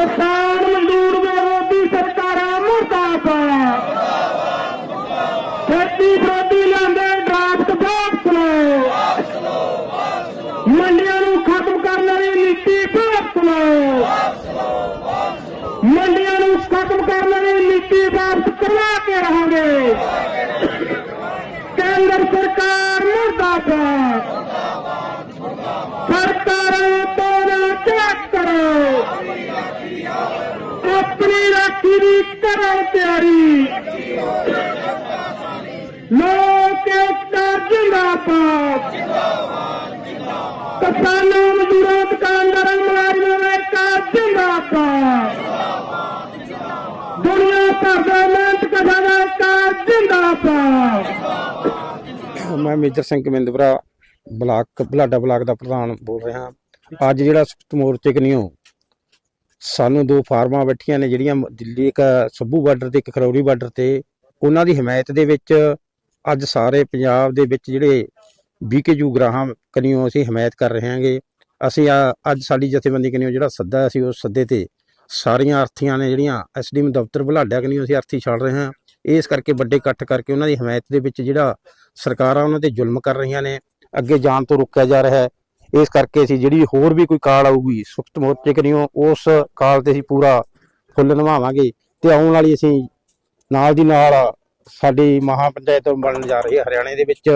ਕਿਸਾਨ ਮਜ਼ਦੂਰ ਵਿਰੋਧੀ ਸਰਕਾਰਾਂ ਮੁਰਦਾਬਾਦ। ਖੇਤੀ ਵਿਰੋਧੀ ਲਿਆਂਦੇ, ਡਰਾਫਟ ਵਾਪਸ ਲਓ ਮੰਡੀਆਂ ਨੂੰ ਖਤਮ ਕਰਨ ਵਾਲੀ ਨੀਤੀ ਵਾਪਸ ਲਓ ਮੰਡੀਆਂ ਨੂੰ ਖਤਮ ਕਰਨ ਵਾਲੀ ਨੀਤੀ ਵਾਪਸ ਕਰਵਾ ਕੇ ਰਹਾਂਗੇ। ਕੇਂਦਰ ਸਰਕਾਰ ਮੁਰਦਾਬਾਦ। ਸਰਕਾਰਾਂ ਤੋਂ ਨਾ ਚੈੱਕ ਕਰੋ। ਆਪਣੀ ਰਾਖੀ ਦੀ ਕਰੋ ਤਿਆਰੀ। ਲੋਕ ਏਕਤਾ ਜਿੰਦਾਬਾਦ। ਕਿਸਾਨਾਂ ਮਜ਼ਦੂਰਾਂ ਦੁਕਾਨਦਾਰਾਂ ਮੁਲਾਜ਼ਮਾਂ ਦਾ ਏਕਤਾ ਜਿੰਦਾਬਾਦ। ਦੁਨੀਆ ਭਰ ਦੇ ਮਿਹਨਤ ਕਸ਼ਾਂ ਦਾ ਏਕਤਾ ਜਿੰਦਾਬਾਦ। ਮੈਂ ਮੇਜਰ ਸਿੰਘ ਗੋਬਿੰਦਪੁਰਾ ਬਲਾਕ, ਬਲਾਡਾ ਬਲਾਕ ਦਾ ਪ੍ਰਧਾਨ ਬੋਲ ਰਿਹਾ। ਅੱਜ ਜਿਹੜਾ ਸੰਯੁਕਤ ਮੋਰਚੇ ਕਨੀਓ ਸਾਨੂੰ ਦੋ ਫਾਰਮਾਂ ਬੈਠੀਆਂ ਨੇ ਜਿਹੜੀਆਂ ਦਿੱਲੀ ਇੱਕ ਸੱਭੂ ਬਾਰਡਰ ਤੇ ਇੱਕ ਖਰੌਰੀ ਬਾਰਡਰ ਤੇ। ਉਹਨਾਂ ਦੀ ਹਮਾਇਤ ਦੇ ਵਿੱਚ ਅੱਜ ਸਾਰੇ ਪੰਜਾਬ ਦੇ ਵਿੱਚ ਜਿਹੜੇ ਬੀਕੇਯੂ ਗ੍ਰਾਹਾਂ ਕਨੀਓ ਅਸੀਂ ਹਮਾਇਤ ਕਰ ਰਹੇ ਹਾਂਗੇ। ਅਸੀਂ ਆ- ਅੱਜ ਸਾਡੀ ਜਥੇਬੰਦੀ ਕਨੀਓ ਜਿਹੜਾ ਸੱਦਾ ਅਸੀਂ ਉਸ ਸੱਦੇ ਤੇ ਸਾਰੀਆਂ ਅਰਥੀਆਂ ਨੇ ਜਿਹੜੀਆਂ ਐਸਡੀਐਮ ਦਫ਼ਤਰ ਬੁਲਾਡਾ ਕਨੀਓ ਅਸੀਂ ਅਰਥੀ ਛੱਡ ਰਹੇ ਹਾਂ। ਇਸ ਕਰਕੇ ਵੱਡੇ ਇਕੱਠ ਕਰਕੇ ਉਹਨਾਂ ਦੀ ਹਮਾਇਤ ਦੇ ਵਿੱਚ ਜਿਹੜਾ ਸਰਕਾਰਾਂ ਉਹਨਾਂ ਤੇ ਜ਼ੁਲਮ ਕਰ ਰਹੀਆਂ ਨੇ, ਅੱਗੇ ਜਾਣ ਤੋਂ ਰੋਕਿਆ ਜਾ ਰਿਹਾ ਹੈ। ਇਸ ਕਰਕੇ ਅਸੀਂ ਜਿਹੜੀ ਹੋਰ ਵੀ ਕੋਈ ਕਾਲ ਆਊਗੀ, ਸੁਖਤ ਮੋਰਚੇ ਕਰੀਓ ਉਸ ਕਾਲ ਤੇ ਅਸੀਂ ਪੂਰਾ ਫੁੱਲ ਨਿਭਾਵਾਂਗੇ ਤੇ ਆਉਣ ਵਾਲੀ ਅਸੀਂ ਨਾਲ ਦੀ ਨਾਲ ਸਾਡੀ ਮਹਾ ਪੰਚਾਇਤ ਬਣਨ ਜਾ ਰਹੀ ਹੈ ਹਰਿਆਣੇ ਦੇ ਵਿੱਚ।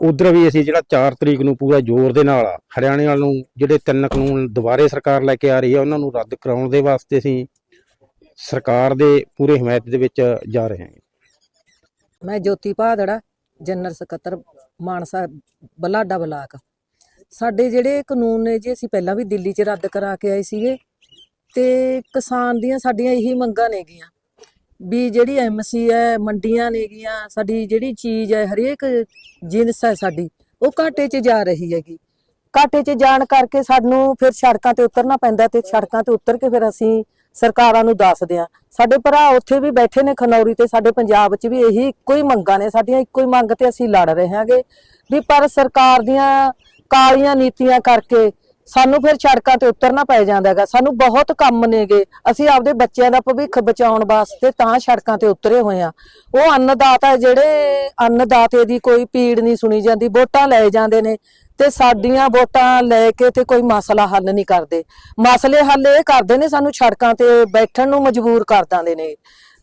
ਉਧਰ ਵੀ ਅਸੀਂ ਜਿਹੜਾ 4 ਤਰੀਕ ਨੂੰ ਪੂਰਾ ਜ਼ੋਰ ਦੇ ਨਾਲ ਹਰਿਆਣੇ ਵੱਲ ਨੂੰ ਜਿਹੜੇ ਤਿੰਨ ਕਾਨੂੰਨ ਦੁਬਾਰੇ ਸਰਕਾਰ ਲੈ ਕੇ ਆ ਰਹੀ ਹੈ, ਉਹਨਾਂ ਨੂੰ ਰੱਦ ਕਰਾਉਣ ਦੇ ਵਾਸਤੇ ਅਸੀਂ ਸਰਕਾਰ ਦੇ ਪੂਰੇ ਹਮਾਇਤ ਦੇ ਵਿੱਚ ਜਾ ਰਹੇ ਹਾਂ। ਮੈਂ ਜੋਤੀ ਭਾਦੜਾ, ਜਨਰਲ ਸਕੱਤਰ, ਮਾਨਸਾ, ਬਲਾਡਾ ਬਲਾਕ। ਸਾਡੇ ਜਿਹੜੇ ਕਾਨੂੰਨ ਨੇ ਜੀ, ਅਸੀਂ ਪਹਿਲਾਂ ਵੀ ਦਿੱਲੀ 'ਚ ਰੱਦ ਕਰਾ ਕੇ ਆਏ ਸੀਗੇ ਤੇ ਕਿਸਾਨ ਦੀਆਂ ਸਾਡੀਆਂ ਇਹੀ ਮੰਗਾਂ ਨੇਗੀਆਂ ਵੀ ਜਿਹੜੀ ਐਮਸੀ ਹੈ ਮੰਡੀਆਂ ਨੇਗੀਆਂ ਸਾਡੀ ਜਿਹੜੀ ਚੀਜ਼ ਹੈ ਹਰੇਕ ਜਿਨਸ ਹੈ ਸਾਡੀ, ਉਹ ਘਾਟੇ 'ਚ ਜਾ ਰਹੀ ਹੈਗੀ। ਘਾਟੇ 'ਚ ਜਾਣ ਕਰਕੇ ਸਾਨੂੰ ਫਿਰ ਸੜਕਾਂ ਤੇ ਉਤਰਨਾ ਪੈਂਦਾ ਤੇ ਸੜਕਾਂ ਤੇ ਉਤਰ ਕੇ ਫਿਰ ਅਸੀਂ ਸਰਕਾਰਾਂ ਨੂੰ ਦੱਸਦੇ ਆ। ਸਾਡੇ ਭਰਾ ਉੱਥੇ ਵੀ ਬੈਠੇ ਨੇ ਖਨੌਰੀ ਤੇ, ਸਾਡੇ ਪੰਜਾਬ 'ਚ ਵੀ ਇਹੀ ਇੱਕੋ ਹੀ ਮੰਗਾਂ ਨੇ, ਸਾਡੀਆਂ ਇੱਕੋ ਹੀ ਮੰਗ ਤੇ ਅਸੀਂ ਲੜ ਰਹੇ ਹਾਂਗੇ ਵੀ ਪਰ ਸਰਕਾਰ ਦੀਆਂ ਕਾਲੀਆਂ ਨੀਤੀਆਂ ਕਰਕੇ ਸਾਨੂੰ ਫਿਰ ਸੜਕਾਂ ਤੇ ਉਤਰਨਾ ਪੈ ਜਾਂਦਾ ਹੈਗਾ। ਸਾਨੂੰ ਬਹੁਤ ਕੰਮ ਨੇਗੇ। ਅਸੀਂ ਆਪਦੇ ਬੱਚਿਆਂ ਦਾ ਭਵਿੱਖ ਬਚਾਉਣ ਵਾਸਤੇ ਤਾਂ ਸੜਕਾਂ ਤੇ ਉਤਰੇ ਹੋਏ ਆ ਉਹ ਅੰਨਦਾਤਾ ਜਿਹੜੇ ਅੰਨਦਾਤੇ ਦੀ ਕੋਈ ਪੀੜ ਨਹੀਂ ਸੁਣੀ ਜਾਂਦੀ, ਵੋਟਾਂ ਲੈ ਜਾਂਦੇ ਨੇ ਤੇ ਸਾਡੀਆਂ ਵੋਟਾਂ ਲੈ ਕੇ ਤੇ ਕੋਈ ਮਸਲਾ ਹੱਲ ਨਹੀਂ ਕਰਦੇ। ਮਸਲੇ ਹੱਲ ਇਹ ਕਰਦੇ ਨੇ ਸਾਨੂੰ ਸੜਕਾਂ ਤੇ ਬੈਠਣ ਨੂੰ ਮਜਬੂਰ ਕਰ ਦਿੰਦੇ ਨੇ।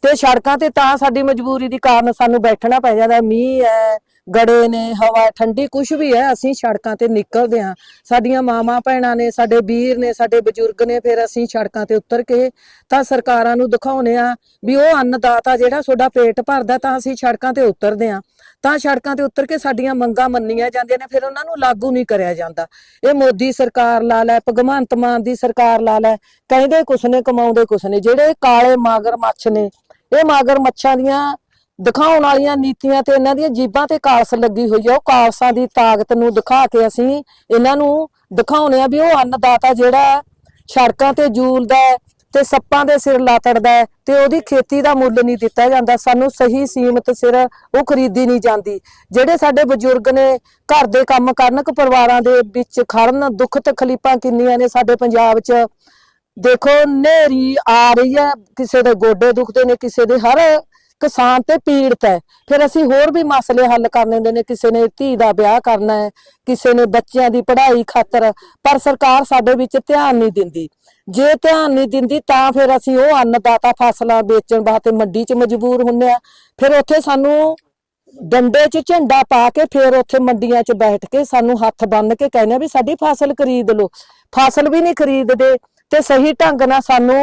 ਤੇ ਸੜਕਾਂ ਤੇ ਤਾਂ ਸਾਡੀ ਮਜਬੂਰੀ ਦੀ ਕਾਰਨ ਸਾਨੂੰ ਬੈਠਣਾ ਪੈ ਜਾਂਦਾ ਮੀਂਹ ਹੈ, ਗੜੇ ਨੇ, ਹਵਾ ਠੰਡੀ ਕੁਝ ਵੀ ਹੈ, ਅਸੀਂ ਸੜਕਾਂ ਤੇ ਨਿਕਲਦੇ ਹਾਂ। ਸਾਡੀਆਂ ਮਾਵਾਂ ਭੈਣਾਂ ਨੇ, ਸਾਡੇ ਵੀਰ ਨੇ, ਸਾਡੇ ਬਜ਼ੁਰਗ ਨੇ ਫਿਰ ਅਸੀਂ ਸੜਕਾਂ ਤੇ ਉਤਰ ਕੇ ਤਾਂ ਸਰਕਾਰਾਂ ਨੂੰ ਦਿਖਾਉਨੇ ਆ ਵੀ ਉਹ ਅੰਨਦਾਤਾ ਜਿਹੜਾ ਤੁਹਾਡਾ ਪੇਟ ਭਰਦਾ ਤਾਂ ਅਸੀਂ ਸੜਕਾਂ ਤੇ ਉਤਰਦੇ ਹਾਂ। ਤਾਂ ਸੜਕਾਂ ਤੇ ਉਤਰ ਕੇ ਸਾਡੀਆਂ ਮੰਗਾਂ ਮੰਨੀਆਂ ਜਾਂਦੀਆਂ ਨੇ, ਫਿਰ ਉਹਨਾਂ ਨੂੰ ਲਾਗੂ ਨਹੀਂ ਕਰਿਆ ਜਾਂਦਾ। ਇਹ ਮੋਦੀ ਸਰਕਾਰ ਲਾ ਲੈ, ਭਗਵੰਤ ਮਾਨ ਦੀ ਸਰਕਾਰ ਲਾ ਲੈ, ਕਹਿੰਦੇ ਕੁਛ ਨੇ, ਕਮਾਉਂਦੇ ਕੁਛ ਨੇ, ਜਿਹੜੇ ਕਾਲੇ ਮਾਗਰ ਮੱਛ ਨੇ ਇਹ ਮਾਗਰ ਮੱਛਾਂ ਦੀਆਂ ਦਿਖਾਉਣ ਵਾਲੀਆਂ ਨੀਤੀਆਂ ਤੇ ਇਹਨਾਂ ਦੀਆਂ ਜੀਬਾਂ ਤੇ ਕਾਲਸ ਲੱਗੀ ਹੋਈ ਆ। ਉਹ ਕਾਲਸਾਂ ਦੀ ਤਾਕਤ ਨੂੰ ਦਿਖਾ ਕੇ ਅਸੀਂ ਇਹਨਾਂ ਨੂੰ ਦਿਖਾਉਨੇ ਆ ਵੀ ਉਹ ਅੰਨਦਾਤਾ ਜਿਹੜਾ ਸੜਕਾਂ ਤੇ ਜੂਲਦਾ ਤੇ ਸੱਪਾਂ ਦੇ ਸਿਰ ਲਾਤੜਦਾ ਹੈ ਤੇ ਉਹਦੀ ਖੇਤੀ ਦਾ ਮੁੱਲ ਨਹੀਂ ਦਿੱਤਾ ਜਾਂਦਾ। ਸਾਨੂੰ ਸਹੀ ਸੀਮਤ ਸਿਰ ਉਹ ਖਰੀਦੀ ਨਹੀਂ ਜਾਂਦੀ। ਜਿਹੜੇ ਸਾਡੇ ਬਜ਼ੁਰਗ ਨੇ ਘਰ ਦੇ ਕੰਮ ਕਰਨ, ਕ ਪਰਿਵਾਰਾਂ ਦੇ ਵਿੱਚ ਖੜਨ, ਦੁੱਖ ਤਕਲੀਫਾਂ ਕਿੰਨੀਆਂ ਨੇ ਸਾਡੇ ਪੰਜਾਬ 'ਚ। ਦੇਖੋ ਨੇਰੀ ਆ ਰਹੀ ਹੈ, ਕਿਸੇ ਦੇ ਗੋਡੇ ਦੁਖਦੇ ਨੇ, ਕਿਸੇ ਦੇ ਹਰ ਕਿਸਾਨ ਤੇ ਪੀੜਤ ਹੈ। ਫਿਰ ਅਸੀਂ ਹੋਰ ਵੀ ਮਸਲੇ ਹੱਲ ਕਰਨੇ ਹੁੰਦੇ ਨੇ, ਕਿਸੇ ਨੇ ਧੀ ਦਾ ਵਿਆਹ ਕਰਨਾ ਹੈ, ਕਿਸੇ ਨੇ ਬੱਚਿਆਂ ਦੀ ਪੜ੍ਹਾਈ ਖਾਤਰ, ਪਰ ਸਰਕਾਰ ਸਾਡੇ ਵਿੱਚ ਧਿਆਨ ਨਹੀਂ ਦਿੰਦੀ। ਜੇ ਧਿਆਨ ਨਹੀਂ ਦਿੰਦੀ, ਤਾਂ ਫਿਰ ਅਸੀਂ ਉਹ ਅੰਨਦਾਤਾ ਫਸਲਾਂ ਵੇਚਣ ਵਾਸਤੇ ਮੰਡੀ 'ਚ ਮਜਬੂਰ ਹੁੰਨੇ ਆ ਫਿਰ ਉੱਥੇ ਸਾਨੂੰ ਡੰਡੇ 'ਚ ਝੰਡਾ ਪਾ ਕੇ ਫਿਰ ਉੱਥੇ ਮੰਡੀਆਂ 'ਚ ਬੈਠ ਕੇ ਸਾਨੂੰ ਹੱਥ ਬੰਨ ਕੇ ਕਹਿੰਦੇ ਆ ਵੀ ਸਾਡੀ ਫਸਲ ਖਰੀਦ ਲਓ। ਫਸਲ ਵੀ ਨਹੀਂ ਖਰੀਦਦੇ। ਤੇ ਸਹੀ ਢੰਗ ਨਾਲ ਸਾਨੂੰ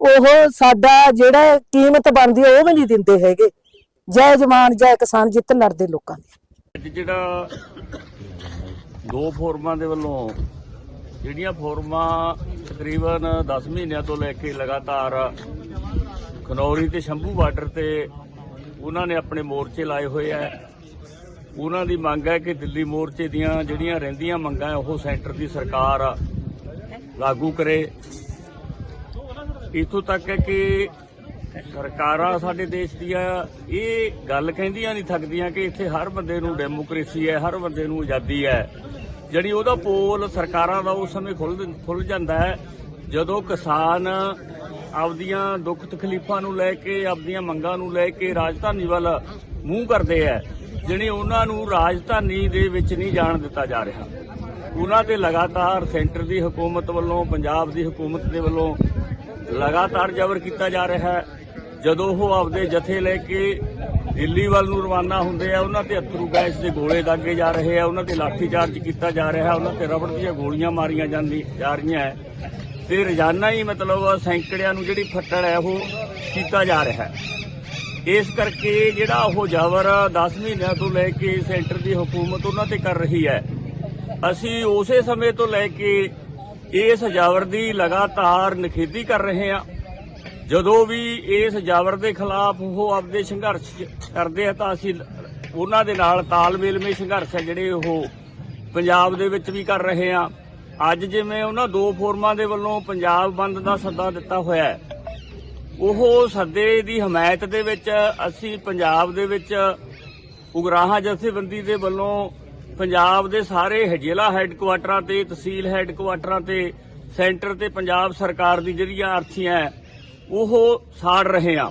ਉਹ ਸਾਡਾ ਜਿਹੜਾ ਕੀਮਤ ਬਣਦੀ ਉਹ ਵੀ ਨਹੀਂ ਦਿੰਦੇ ਹੈਗੇ। ਜੈ ਜਵਾਨ, ਜੈ ਕਿਸਾਨ, ਜਿੱਤ ਲੜਦੇ ਲੋਕਾਂ ਦੀ। ਜਿਹੜਾ ਦੋ ਫੋਰਮਾਂ ਦੇ ਵੱਲੋਂ, ਜਿਹੜੀਆਂ ਫੋਰਮਾਂ ਤਕਰੀਬਨ 10 ਮਹੀਨਿਆਂ ਤੋਂ ਲੈ ਕੇ ਲਗਾਤਾਰ ਖਨੌਰੀ ਤੇ ਸ਼ੰਭੂ ਬਾਰਡਰ ਤੇ ਉਹਨਾਂ ਨੇ ਆਪਣੇ ਮੋਰਚੇ ਲਾਏ ਹੋਏ ਆ। ਉਹਨਾਂ ਦੀ ਮੰਗ ਹੈ ਕਿ ਦਿੱਲੀ ਮੋਰਚੇ ਦੀਆਂ ਜਿਹੜੀਆਂ ਰਹਿੰਦੀਆਂ ਮੰਗਾਂ ਉਹ ਸੈਂਟਰ ਦੀ ਸਰਕਾਰ ਲਾਗੂ ਕਰੇ। ਇਥੋਂ ਤੱਕ ਹੈ ਕਿ ਸਰਕਾਰਾਂ ਸਾਡੇ ਦੇਸ਼ ਦੀਆਂ ਇਹ ਗੱਲ ਕਹਿੰਦੀਆਂ ਨਹੀਂ ਥੱਕਦੀਆਂ ਕਿ ਇੱਥੇ ਹਰ ਬੰਦੇ ਨੂੰ ਡੈਮੋਕ੍ਰੇਸੀ ਹੈ, ਹਰ ਬੰਦੇ ਨੂੰ ਆਜ਼ਾਦੀ ਹੈ। ਜਿਹੜੀ ਉਹਦਾ ਪੋਲ ਸਰਕਾਰਾਂ ਦਾ ਉਸ ਸਮੇਂ ਖੁੱਲ ਖੁੱਲ ਜਾਂਦਾ ਹੈ, ਜਦੋਂ ਕਿਸਾਨ ਆਪਦੀਆਂ ਦੁੱਖ ਤਕਲੀਫਾਂ ਨੂੰ ਲੈ ਕੇ, ਆਪਦੀਆਂ ਮੰਗਾਂ ਨੂੰ ਲੈ ਕੇ ਰਾਜਧਾਨੀ ਵੱਲ ਮੂੰਹ ਕਰਦੇ ਹੈ। ਜਿਹੜੇ ਉਹਨਾਂ ਨੂੰ ਰਾਜਧਾਨੀ ਦੇ ਵਿੱਚ ਨਹੀਂ ਜਾਣ ਦਿੱਤਾ ਜਾ ਰਿਹਾ। ਉਹਨਾਂ ਤੇ ਲਗਾਤਾਰ ਸੈਂਟਰ ਦੀ ਹਕੂਮਤ ਵੱਲੋਂ, ਪੰਜਾਬ ਦੀ ਹਕੂਮਤ ਦੇ ਵੱਲੋਂ ਲਗਾਤਾਰ ਜ਼ਬਰ ਕੀਤਾ ਜਾ ਰਿਹਾ ਹੈ। ਜਦੋਂ ਉਹ ਆਪਦੇ ਜਥੇ ਲੈ ਕੇ ਦਿੱਲੀ ਵੱਲ ਨੂੰ ਰਵਾਨਾ ਹੁੰਦੇ ਆ, ਉਹਨਾਂ ਤੇ ਅਥਰੂ ਗੈਸ ਦੇ ਗੋਲੇ ਦਾਗੇ ਜਾ ਰਹੇ ਆ, ਉਹਨਾਂ ਤੇ ਲਾਠੀ ਚਾਰਜ ਕੀਤਾ ਜਾ ਰਿਹਾ, ਉਹਨਾਂ ਤੇ ਰਬੜ ਦੀਆਂ ਗੋਲੀਆਂ ਮਾਰੀਆਂ ਜਾਂਦੀ ਜਾ ਰਹੀਆਂ ਹੈ। ਤੇ ਰੋਜ਼ਾਨਾ ਹੀ ਮਤਲਬ ਸੈਂਕੜਿਆਂ ਨੂੰ ਜਿਹੜੀ ਫੱਟੜ ਹੈ, ਉਹ ਕੀਤਾ ਜਾ ਰਿਹਾ ਹੈ। ਇਸ ਕਰਕੇ ਜਿਹੜਾ ਉਹ ਜਾਵਰ 10 ਮਹੀਨਿਆਂ ਤੋਂ ਲੈ ਕੇ ਸੈਂਟਰ ਦੀ ਹਕੂਮਤ ਉਹਨਾਂ ਤੇ ਕਰ ਰਹੀ ਹੈ। ਅਸੀਂ ਉਸੇ ਸਮੇਂ ਤੋਂ ਲੈ ਕੇ ਇਸ ਜਾਵਰ ਦੀ ਲਗਾਤਾਰ ਨਿਖੇਧੀ ਕਰ ਰਹੇ ਹਾਂ। ਜਦੋਂ ਵੀ ਇਸ ਜਾਵਰ ਦੇ ਖਿਲਾਫ ਉਹ ਆਪਦੇ ਸੰਘਰਸ਼ ਕਰਦੇ ਆ ਤਾਂ ਅਸੀਂ ਉਹਨਾਂ ਦੇ ਨਾਲ ਤਾਲਮੇਲਮੇ ਸੰਘਰਸ਼ ਹੈ ਜਿਹੜੇ ਉਹ ਪੰਜਾਬ ਦੇ ਵਿੱਚ ਵੀ ਕਰ ਰਹੇ ਹਾਂ। ਅੱਜ ਜਿਵੇਂ ਉਹਨਾਂ ਦੋ ਫੋਰਮਾਂ ਦੇ ਵੱਲੋਂ ਪੰਜਾਬ ਬੰਦ ਦਾ ਸੱਦਾ ਦਿੱਤਾ ਹੋਇਆ ਹੈ। ਉਹ ਸੱਦੇ ਦੀ ਹਮਾਇਤ ਦੇ ਵਿੱਚ ਅਸੀਂ ਪੰਜਾਬ ਦੇ ਵਿੱਚ ਉਗਰਾਹਾਂ ਜਥੇਬੰਦੀ ਦੇ ਵੱਲੋਂ ਪੰਜਾਬ ਦੇ ਸਾਰੇ ਜ਼ਿਲ੍ਹਾ ਹੈੱਡਕੁਆਟਰਾਂ ਤੇ, ਤਹਿਸੀਲ ਹੈੱਡਕੁਆਟਰਾਂ ਤੇ ਸੈਂਟਰ ਤੇ ਪੰਜਾਬ ਸਰਕਾਰ ਦੀ ਜਿਹੜੀਆਂ ਅਰਥੀਆਂ ਉਹ ਸਾੜ ਰਹੇ ਆ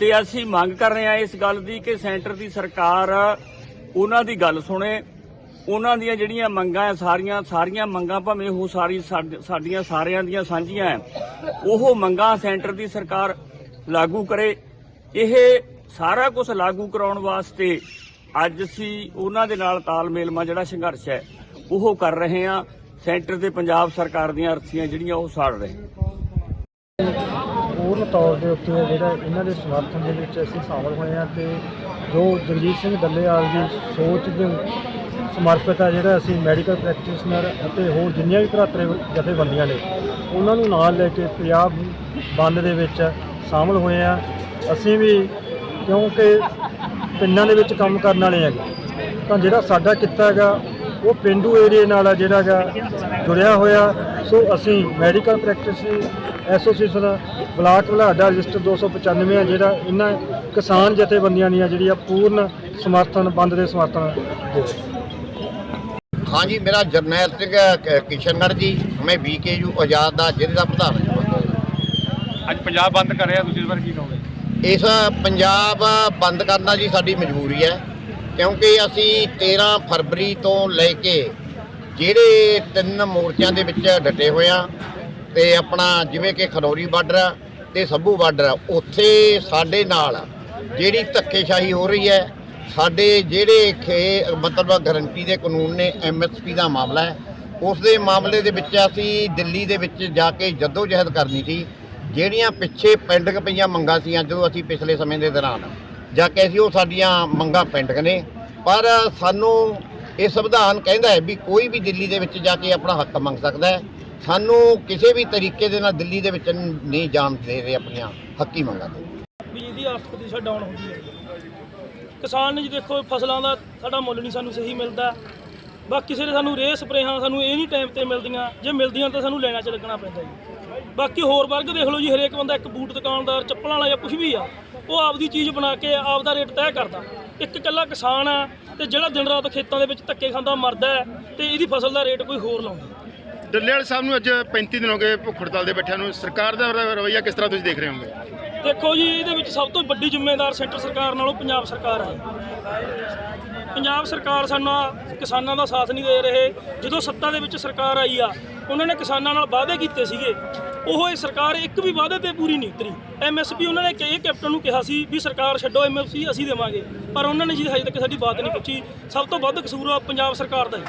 ਤੇ ਅਸੀਂ ਮੰਗ ਕਰ ਰਹੇ ਹਾਂ ਇਸ ਗੱਲ ਦੀ ਕਿ ਸੈਂਟਰ ਦੀ ਸਰਕਾਰ ਉਹਨਾਂ ਦੀ ਗੱਲ ਸੁਣੇ। ਉਹਨਾਂ ਦੀਆਂ ਜਿਹੜੀਆਂ ਮੰਗਾਂ ਹੈ ਸਾਰੀਆਂ ਸਾਰੀਆਂ ਮੰਗਾਂ ਭਾਵੇਂ ਉਹ ਸਾਰੀ ਸਾਡੀਆਂ ਸਾਰਿਆਂ ਦੀਆਂ ਸਾਂਝੀਆਂ ਹੈ ਉਹ ਮੰਗਾਂ ਸੈਂਟਰ ਦੀ ਸਰਕਾਰ ਲਾਗੂ ਕਰੇ। ਇਹ ਸਾਰਾ ਕੁਝ ਲਾਗੂ ਕਰਾਉਣ ਵਾਸਤੇ ਅੱਜ ਅਸੀਂ ਉਹਨਾਂ ਦੇ ਨਾਲ ਤਾਲਮੇਲ ਮਾ ਜਿਹੜਾ ਸੰਘਰਸ਼ ਹੈ ਉਹ ਕਰ ਰਹੇ ਹਾਂ। ਸੈਂਟਰ ਤੇ ਪੰਜਾਬ ਸਰਕਾਰ ਦੀਆਂ ਅਰਥੀਆਂ ਜਿਹੜੀਆਂ, ਉਹ ਸਾੜ ਰਹੇ ਪੂਰਨ ਤੌਰ ਦੇ ਉੱਤੇ ਜਿਹੜਾ ਇਹਨਾਂ ਦੇ ਸਮਰਥਨ ਦੇ ਵਿੱਚ ਅਸੀਂ ਸ਼ਾਮਲ ਹੋਏ ਹਾਂ ਤੇ ਜੋ ਜਗਜੀਤ ਸਿੰਘ ਡੱਲੇਵਾਲ ਦੀ ਸੋਚ ਦੇ ਸਮਰਪਿਤ ਹੈ ਜਿਹੜਾ ਅਸੀਂ ਮੈਡੀਕਲ ਪ੍ਰੈਕਟੀਸ਼ਨਰ ਅਤੇ ਹੋਰ ਜਿੰਨੀਆਂ ਵੀ ਭਰਾਤਰੇ ਜਥੇਬੰਦੀਆਂ ਨੇ, ਉਹਨਾਂ ਨੂੰ ਨਾਲ ਲੈ ਕੇ ਪੰਜਾਬ ਬੰਦ ਦੇ ਵਿੱਚ ਸ਼ਾਮਲ ਹੋਏ ਹਾਂ। ਅਸੀਂ ਵੀ ਕਿਉਂਕਿ ਪਿੰਡਾਂ ਦੇ ਵਿੱਚ ਕੰਮ ਕਰਨ ਵਾਲੇ ਹੈਗੇ। ਤਾਂ ਜਿਹੜਾ ਸਾਡਾ ਕਿੱਤਾ ਹੈਗਾ, ਉਹ ਪਿੰਡੂ ਏਰੀਏ ਨਾਲ ਜਿਹੜਾ ਹੈਗਾ ਜੁੜਿਆ ਹੋਇਆ। ਸੋ ਅਸੀਂ medical practice association block Balada register 295 ਆ ਜਿਹੜਾ ਇਹਨਾਂ ਕਿਸਾਨ ਜਥੇਬੰਦੀਆਂ ਦੀਆਂ ਜਿਹੜੀਆਂ ਪੂਰਨ ਸਮਰਥਨ, ਬੰਦ ਦੇ ਸਮਰਥਨ ਦੇ। हाँ जी मेरा जरनैल सिंह क- किशनगढ़ जी मैं बीकेयू आजाद ਦਾ ਜ਼ਿਲ੍ਹੇ ਦਾ ਪ੍ਰਧਾਨ ਹਾਂ ਅੱਜ ਪੰਜਾਬ ਬੰਦ ਕਰ ਰਿਹਾ ਤੁਸੀਂ ਇਸ ਬਾਰੇ ਕੀ ਕਹੋਗੇ ਇਸ ਪੰਜਾਬ ਬੰਦ ਕਰਨਾ ਜੀ ਸਾਡੀ ਮਜਬੂਰੀ ਹੈ ਕਿਉਂਕਿ ਅਸੀਂ 13 ਫਰਵਰੀ ਤੋਂ ਲੈ ਕੇ ਜਿਹੜੇ ਤਿੰਨ ਮੋਰਚਿਆਂ ਦੇ ਵਿੱਚ ਡਟੇ ਹੋਏ ਆ ਤੇ ਆਪਣਾ ਜਿਵੇਂ ਕਿ ਖਨੌਰੀ ਬਾਰਡਰ ਤੇ ਸੱਭੂ ਬਾਰਡਰ ਉੱਥੇ ਸਾਡੇ ਨਾਲ ਜਿਹੜੀ ਧੱਕੇਸ਼ਾਹੀ ਹੋ ਰਹੀ ਹੈ ਸਾਡੇ ਜਿਹੜੇ ਖੇ ਮਤਲਬ ਗਰੰਟੀ ਦੇ ਕਾਨੂੰਨ ਨੇ ਐਮਐਸਪੀ ਦਾ ਮਾਮਲਾ ਹੈ। ਉਸ ਦੇ ਮਾਮਲੇ ਦੇ ਵਿੱਚ ਅਸੀਂ ਦਿੱਲੀ ਦੇ ਵਿੱਚ ਜਾ ਕੇ ਜੱਦੋ ਜਹਿਦ ਕਰਨੀ ਸੀ। ਜਿਹੜੀਆਂ ਪਿੱਛੇ ਪੈਂਡਿੰਗ ਪਈਆਂ ਮੰਗਾਂ ਸੀਆਂ ਜਦੋਂ ਅਸੀਂ ਪਿਛਲੇ ਸਮੇਂ ਦੇ ਦੌਰਾਨ। ਜਾ ਕੇ ਅਸੀਂ ਉਹ ਸਾਡੀਆਂ ਮੰਗਾਂ ਪੈਂਡਿੰਗ ਨੇ। ਪਰ ਸਾਨੂੰ ਇਹ ਸੰਵਿਧਾਨ ਕਹਿੰਦਾ ਹੈ ਵੀ ਕੋਈ ਵੀ ਦਿੱਲੀ ਦੇ ਵਿੱਚ ਜਾ ਕੇ ਆਪਣਾ ਹੱਕ ਮੰਗ ਸਕਦਾ ਹੈ। ਸਾਨੂੰ ਕਿਸੇ ਵੀ ਤਰੀਕੇ ਦੇ ਨਾਲ ਦਿੱਲੀ ਦੇ ਵਿੱਚ ਨਹੀਂ ਜਾਣ ਦੇ ਰਹੇ ਆਪਣੀਆਂ ਹੱਕੀ ਮੰਗਾਂ ਦੇ। ਵੀ ਇਹਦੀ ਆਰਥਿਕ ਦਿਸ਼ਾ ਡਾਊਨ ਹੁੰਦੀ ਹੈ। ਕਿਸਾਨ ਨੇ ਜੀ ਦੇਖੋ ਫਸਲਾਂ ਦਾ ਸਾਡਾ ਮੁੱਲ ਨਹੀਂ ਸਾਨੂੰ ਸਹੀ ਮਿਲਦਾ। ਬਾਕੀ ਕਿਸੇ ਦੇ ਸਾਨੂੰ ਰੇਹ ਸਪਰੇਹਾਂ ਸਾਨੂੰ ਇਹ ਨਹੀਂ ਟਾਈਮ ਤੇ ਮਿਲਦੀਆਂ। ਜੇ ਮਿਲਦੀਆਂ ਤਾਂ ਸਾਨੂੰ ਲੈਣਾ ਚ ਲੱਗਣਾ ਪੈਂਦਾ ਜੀ। ਬਾਕੀ ਹੋਰ ਵਰਗ ਦੇਖ ਲਓ ਜੀ, ਹਰੇਕ ਬੰਦਾ ਇੱਕ ਬੂਟ ਦੁਕਾਨਦਾਰ, ਚੱਪਲਾਂ ਵਾਲਾ ਜਾਂ ਕੁਝ ਵੀ ਆ, ਉਹ ਆਪਦੀ ਚੀਜ਼ ਬਣਾ ਕੇ ਆਪਦਾ ਰੇਟ ਤੈਅ ਕਰਦਾ। ਇੱਕ ਇਕੱਲਾ ਕਿਸਾਨ ਆ ਤੇ ਜਿਹੜਾ ਦਿਨ ਰਾਤ ਖੇਤਾਂ ਦੇ ਵਿੱਚ ਧੱਕੇ ਖਾਂਦਾ, ਮਰਦਾ ਹੈ ਤੇ ਇਹਦੀ ਫਸਲ ਦਾ ਰੇਟ ਕੋਈ ਹੋਰ ਲਾਉਂਦਾ। ਡੱਲੇ ਵਾਲੇ ਸਾਹਿਬ ਨੂੰ ਅੱਜ 35 ਦਿਨ ਹੋ ਗਏ ਭੁੱਖ ਹੜਤਾਲ ਦੇ ਬੈਠਿਆਂ ਨੂੰ। ਸਰਕਾਰ ਦਾ ਰ- ਰਵੱਈਆ ਕਿਸ ਤਰ੍ਹਾਂ ਤੁਸੀਂ ਦੇਖ ਰਹੇ ਹੋਗੇ ਦੇਖੋ ਜੀ, ਇਹਦੇ ਵਿੱਚ ਸਭ ਤੋਂ ਵੱਡੀ ਜ਼ਿੰਮੇਵਾਰ ਸੈਂਟਰ ਸਰਕਾਰ ਨਾਲੋਂ ਪੰਜਾਬ ਸਰਕਾਰ ਹੈ। ਪੰਜਾਬ ਸਰਕਾਰ ਸਾਡਾ ਕਿਸਾਨਾਂ ਦਾ ਸਾਥ ਨਹੀਂ ਦੇ ਰਹੇ। ਜਦੋਂ ਸੱਤਾ ਦੇ ਵਿੱਚ ਸਰਕਾਰ ਆਈ ਆ, ਉਹਨਾਂ ਨੇ ਕਿਸਾਨਾਂ ਨਾਲ ਵਾਅਦੇ ਕੀਤੇ ਸੀਗੇ। ਉਹ ਇਹ ਸਰਕਾਰ ਇੱਕ ਵੀ ਵਾਅਦੇ ਤੇ ਪੂਰੀ ਨਹੀਂ ਉਤਰੀ। ਐਮਐਸਪੀ ਉਹਨਾਂ ਨੇ ਕਿ- ਕੈਪਟਨ ਨੂੰ ਕਿਹਾ ਸੀ ਵੀ ਸਰਕਾਰ ਛੱਡੋ ਐਮਐਸਪੀ ਅਸੀਂ ਦੇਵਾਂਗੇ। ਪਰ ਉਹਨਾਂ ਨੇ ਜੀ ਹਜੇ ਤੱਕ ਸਾਡੀ ਬਾਤ ਨਹੀਂ ਪੁੱਛੀ। ਸਭ ਤੋਂ ਵੱਧ ਕਸੂਰ ਆ ਪੰਜਾਬ ਸਰਕਾਰ ਦਾ ਹੈ।